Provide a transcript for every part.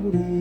glory.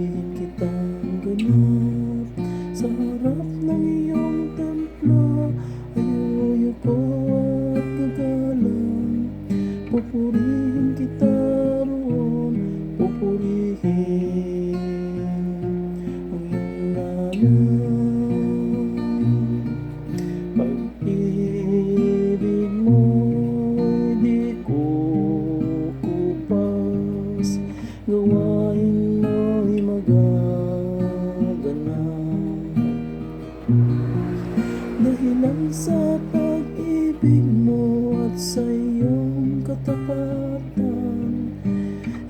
Sa pag-ibig mo at sa iyong katapatan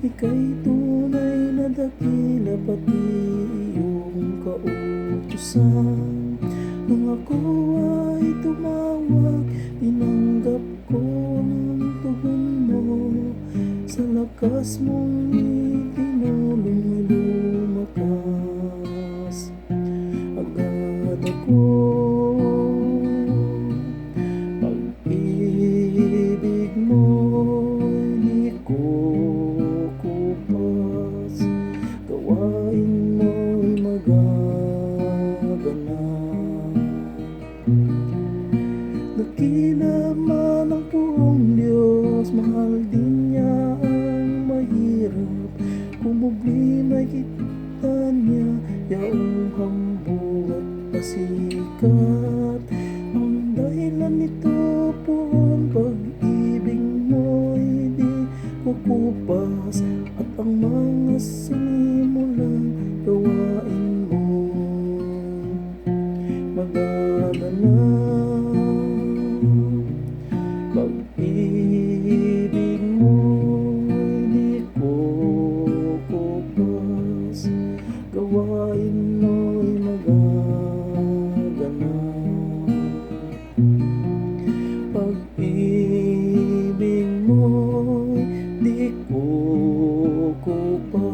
Ika'y tunay na dakila pati iyong kautusan. Nung ako ay tumawag, tinanggap ko ang tugon mo. Sa lakas mong itinulong Gawain mo'y magaganap Dakila man ang buong Diyos Mahal din niya ang mahirap. Kung problema'y kita niya Yaong hambog at pasikat Ang dahilan nito ang pag-ibig mo'y di kukupas. At ang mga sinimulang di ko kukuha